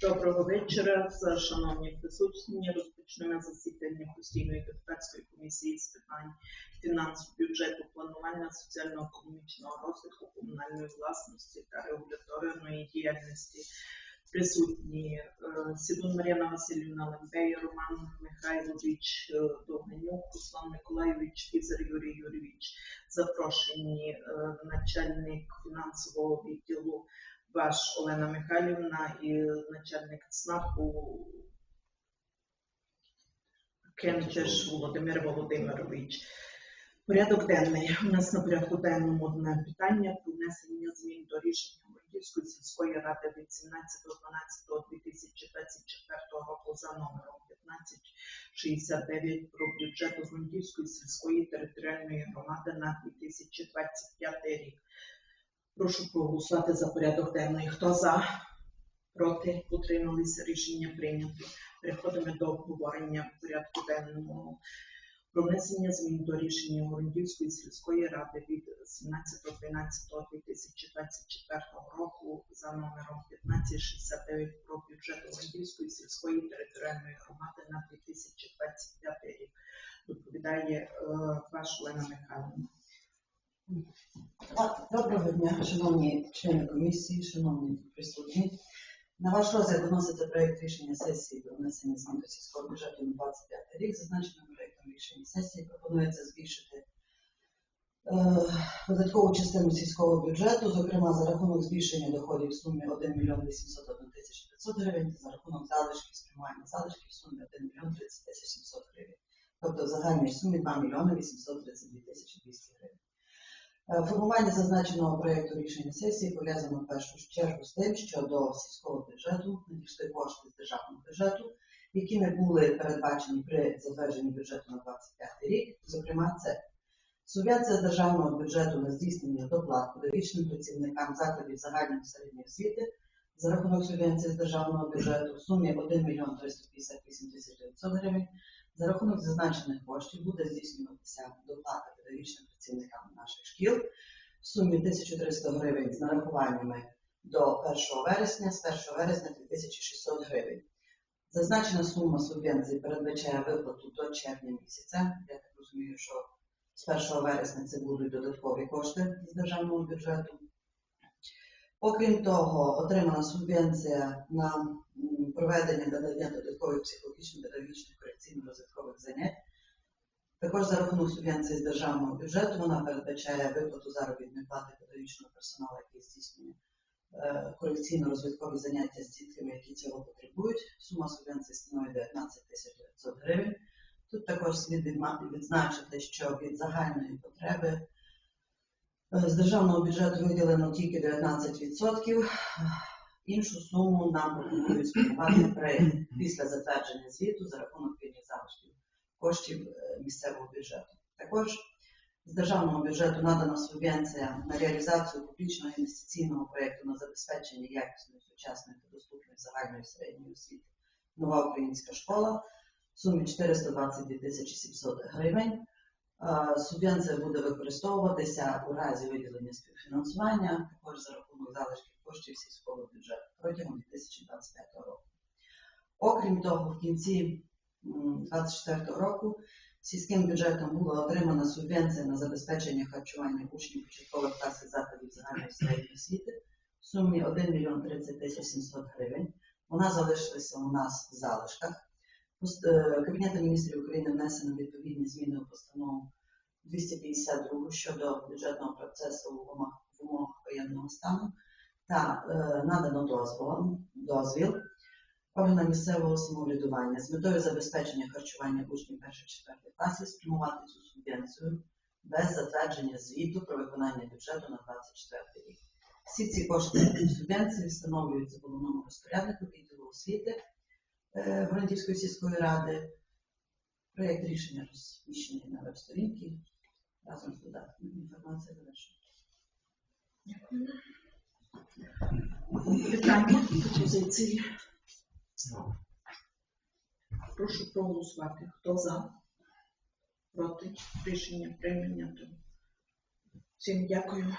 Доброго вечора, шановні присутні. Розпочнемо засідання постійної депутатської комісії з питань фінансів, бюджету, планування соціально-економічного розвитку, комунальної власності та регуляторної діяльності. Присутні е, Сідун Мар'яна Васильівна Лембей, Роман Михайлович е, Руслан Миколайович, Фізер Юрій Юрійович. Запрошені е, начальник фінансового відділу ваш Олена Михайлівна і начальник ЦНАПу Кенчеш Володимир Володимирович. Порядок денний. У нас на порядку денному одне питання про внесення змін до рішення Городівської сільської ради від 17.12.2024 року за номером 1569 про бюджет Озландівської сільської територіальної громади на 2025 рік. Прошу проголосувати за порядок денний. Хто за? Проти? Утрималися? Рішення прийнято. Переходимо до обговорення порядку денного. Про внесення змін до рішення Горундівської сільської ради від 17.12.2024 року за номером 1569 про бюджет Горундівської сільської територіальної громади на 2025 рік. Доповідає е, ваш Олена Михайловна. Доброго дня, шановні члени комісії, шановні присутні. На ваш розгляд виноситься проєкт рішення сесії про внесення змін до сільського бюджету на 25 рік. Зазначеним проєктом рішення сесії пропонується збільшити е, видаткову частину сільського бюджету, зокрема за рахунок збільшення доходів в сумі 1 мільйон 801 тисяч 500 гривень та за рахунок залишків спрямування залишків в сумі 1 мільйон 30 тисяч 700 гривень. Тобто в загальній сумі 2 мільйони 832 тисячі 200 гривень. Е, Формування зазначеного проєкту рішення сесії пов'язано в першу чергу з тим, що до сільського бюджету надійшли кошти з державного бюджету, які не були передбачені при затвердженні бюджету на 25 рік. Зокрема, це субвенція з державного бюджету на здійснення доплат педагогічним працівникам закладів загальної середньої освіти за рахунок субвенції з державного бюджету в сумі 1 мільйон 358 тисяч 900 гривень. За рахунок зазначених коштів буде здійснюватися доплата педагогічним працівникам наших шкіл в сумі 1300 гривень з нарахуваннями до 1 вересня, з 1 вересня 2600 гривень. Зазначена сума субвенції передбачає виплату до червня місяця. Я так розумію, що з 1 вересня це будуть додаткові кошти з державного бюджету. Окрім того, отримана субвенція на проведення надання додаткових психологічно-педагогічних 8 додаткових занять. Також за рахунок субвенції з державного бюджету вона передбачає виплату заробітної плати педагогічного персоналу, який здійснює е, корекційно-розвиткові заняття з дітками, які цього потребують. Сума субвенції становить 19 тисяч 900 гривень. Тут також слід відзначити, що від загальної потреби е, з державного бюджету виділено тільки 19%. Іншу суму нам пропонують спрямувати при після затвердження звіту за рахунок залишків коштів е, місцевого бюджету. Також з державного бюджету надана субвенція на реалізацію публічного інвестиційного проєкту на забезпечення якісної, сучасної та доступної загальної середньої освіти Нова українська школа в сумі 422 тисячі 700 гривень. Е, Субвенція буде використовуватися у разі виділення співфінансування, також за рахунок залишків коштів сільського бюджету протягом 2025 року. Окрім того, в кінці 2024 року сільським бюджетом була отримана субвенція на забезпечення харчування учнів початкових класів закладів загальної середньої освіти в сумі 1 мільйон 30 тисяч 700 гривень. Вона залишилася у нас в залишках. Е, Кабінетом міністрів України внесено відповідні зміни у постанову 252 щодо бюджетного процесу в умовах, воєнного стану та е, надано дозвіл органам місцевого самоврядування з метою забезпечення харчування учнів 1-4 класів спрямувати цю субвенцію без затвердження звіту про виконання бюджету на 24 рік. Всі ці кошти субвенції встановлюються головному розпоряднику відділу освіти е, Грандівської сільської ради. Проєкт рішення розміщений на веб-сторінці разом з додатком. Інформація завершена. Питання, пропозиції. Прошу проголосувати. Хто за? Проти? Рішення прийнято. Всім. Дякую.